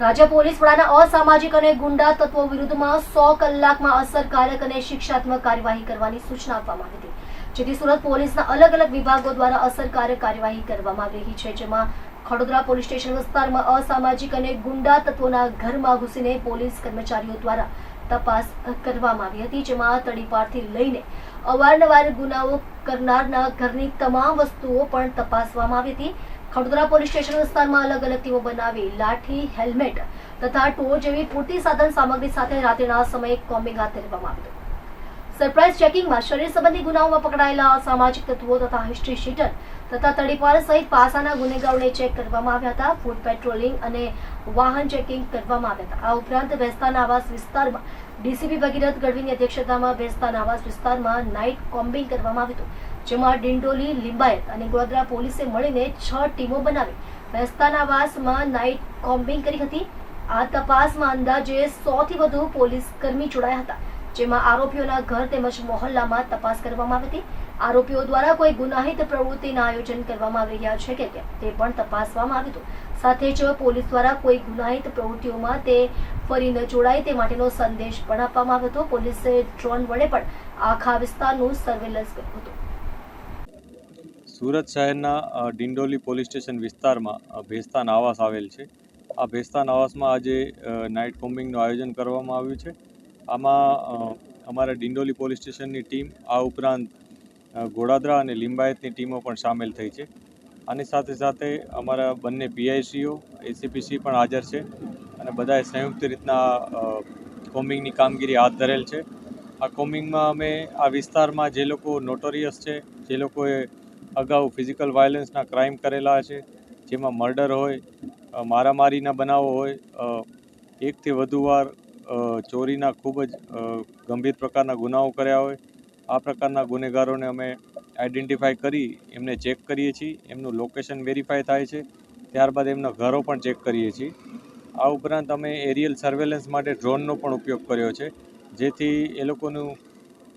રાજ્ય પોલીસ વડાના અસામાજિક અને ગુંડા તત્વો વિરુદ્ધમાં સો કલાકમાં અસરકારક અને શિક્ષાત્મક કાર્યવાહી કરવાની સૂચના આપવામાં આવી હતી, જેથી સુરત પોલીસના અલગ અલગ વિભાગો દ્વારા અસરકારક કાર્યવાહી કરવામાં આવી રહી છે, જેમાં ખડોદરા પોલીસ સ્ટેશન વિસ્તારમાં અસામાજિક અને ગુંડા તત્વોના ઘરમાં ઘૂસીને પોલીસ કર્મચારીઓ દ્વારા તપાસ કરવામાં આવી હતી, જેમાં તડીપારથી લઈને અવારનવાર ગુનાઓ કરનારના ઘરની તમામ વસ્તુઓ પણ તપાસવામાં આવી હતી. ખડોદરા પોલીસ સ્ટેશન વિસ્તારમાં અલગ અલગ ટીમો બનાવી લાઠી, હેલ્મેટ તથા ટો જેવી પૂરતી સાધન સામગ્રી સાથે રાત્રિના સમયે કોમ્બિંગ હાથ ધરવામાં આવ્યું સરપ્રાઇઝ ચેકિંગમાં શરીર સંબંધી ગુનાઓમાં પકડાયેલા અસામાજિક તત્વો તથા હિસ્ટ્રી શીટર તથા તડીપાર સહિત પાસાના ગુનેગારોને ચેક કરવામાં આવ્યા હતા. ફૂડ પેટ્રોલિંગ અને વાહન ચેકિંગ કરવામાં આવ્યા હતા. આ ઉપરાંત ભેસ્તાના આવાસ વિસ્તારમાં ડીસીપી ભગીરથ ગઢવીની અધ્યક્ષતામાં ભેસ્તાના આવાસ વિસ્તારમાં નાઇટ કોમ્બિંગ કરવામાં આવ્યું હતું. જેમાં ડિંડોલી, લિંબાયત અને ગોધરા પોલીસે મળીને છ ટીમો બનાવી ભેસ્તાના વાસમાં નાઇટ કોમ્બિંગ કરી હતી. આ તપાસમાં અંદાજે સો થી વધુ પોલીસ કર્મી જોડાયા હતા, જેમાં આરોપીઓના ઘર તેમજ મોહલ્લામાં તપાસ કરવામાં આવી હતી. આરોપીઓ દ્વારા કોઈ ગુનાહિત પ્રવૃત્તિના આયોજન કરવામાં આવી રહ્યા છે કે કેમ, તે પણ તપાસવામાં આવ્યું હતું. સાથે જ પોલીસ દ્વારા કોઈ ગુનાહિત પ્રવૃત્તિઓમાં તે ફરી ન જોડાય તે માટેનો સંદેશ પણ આપવામાં આવ્યો હતો. પોલીસે ડ્રોન વડે પણ આખા વિસ્તારનું સર્વેલન્સ કર્યું હતું. સુરત શહેરના ડિંડોલી પોલીસ સ્ટેશન વિસ્તારમાં ભેસ્તાન આવાસ આવેલ છે. આ ભેસ્તાન આવાસમાં આજે નાઇટ કોમ્બિંગનું આયોજન કરવામાં આવ્યું છે. આમાં અમારા ડિંડોલી પોલીસ સ્ટેશનની ટીમ આ ઉપરાંત ઘોડાદરા અને લિંબાયતની ટીમો પણ સામેલ થઈ છે. આની સાથે સાથે અમારા બંને પીઆઈસીઓ, એસીપીસી પણ હાજર છે અને બધાએ સંયુક્ત રીતના કોમ્બિંગની કામગીરી હાથ ધરેલ છે. આ કોમ્બિંગમાં અમે આ વિસ્તારમાં જે લોકો નોટોરિયસ છે, જે લોકોએ અગાઉ ફિઝિકલ વાયલન્સના ક્રાઇમ કરેલા છે, જેમાં મર્ડર હોય મારામારીના બનાવો હોય એકથી વધુ વાર ચોરીના ખૂબ જ ગંભીર પ્રકારના ગુનાઓ કર્યા હોય, આ પ્રકારના ગુનેગારોને અમે આઈડેન્ટિફાય કરી, એમને ચેક કરીએ છીએ, એમનું લોકેશન વેરીફાય થાય છે, ત્યારબાદ એમના ઘરો પણ ચેક કરીએ છીએ. આ ઉપરાંત અમે એરિયલ સર્વેલન્સ માટે ડ્રોનનો પણ ઉપયોગ કર્યો છે, જેથી એ લોકોનું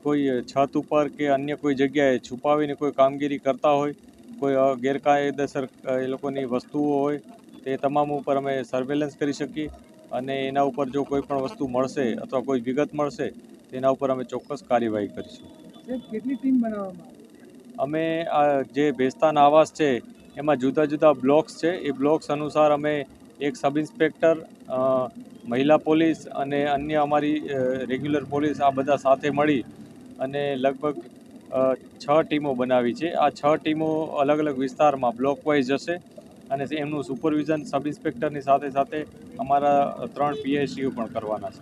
કોઈ છત ઉપર કે અન્ય કોઈ જગ્યાએ છુપાવીને કોઈ કામગીરી કરતા હોય કોઈ ગેરકાયદેસર એ લોકોની વસ્તુઓ હોય તે તમામ ઉપર અમે સર્વેલન્સ કરી શકીએ અને એના ઉપર જો કોઈ પણ વસ્તુ મળશે અથવા કોઈ વિગત મળશે તેના ઉપર અમે ચોક્કસ કાર્યવાહી કરીશું. કેટલી ટીમ બનાવવામાં અમે આ જે ભેસ્તાન આવાસ છે એમાં જુદા જુદા બ્લોક્સ છે. એ બ્લોક્સ અનુસાર અમે એક સબ ઇન્સ્પેક્ટર મહિલા પોલીસ અને અન્ય અમારી રેગ્યુલર પોલીસ આ બધા સાથે મળી અને લગભગ છ ટીમો બનાવી છે. આ છ ટીમો અલગ અલગ વિસ્તારમાં બ્લોક વાઇઝ જશે અને એમનું સુપરવિઝન સબ ઇન્સ્પેક્ટરની સાથે સાથે અમારા ત્રણ પીએસસીઓ પણ કરવાના છે.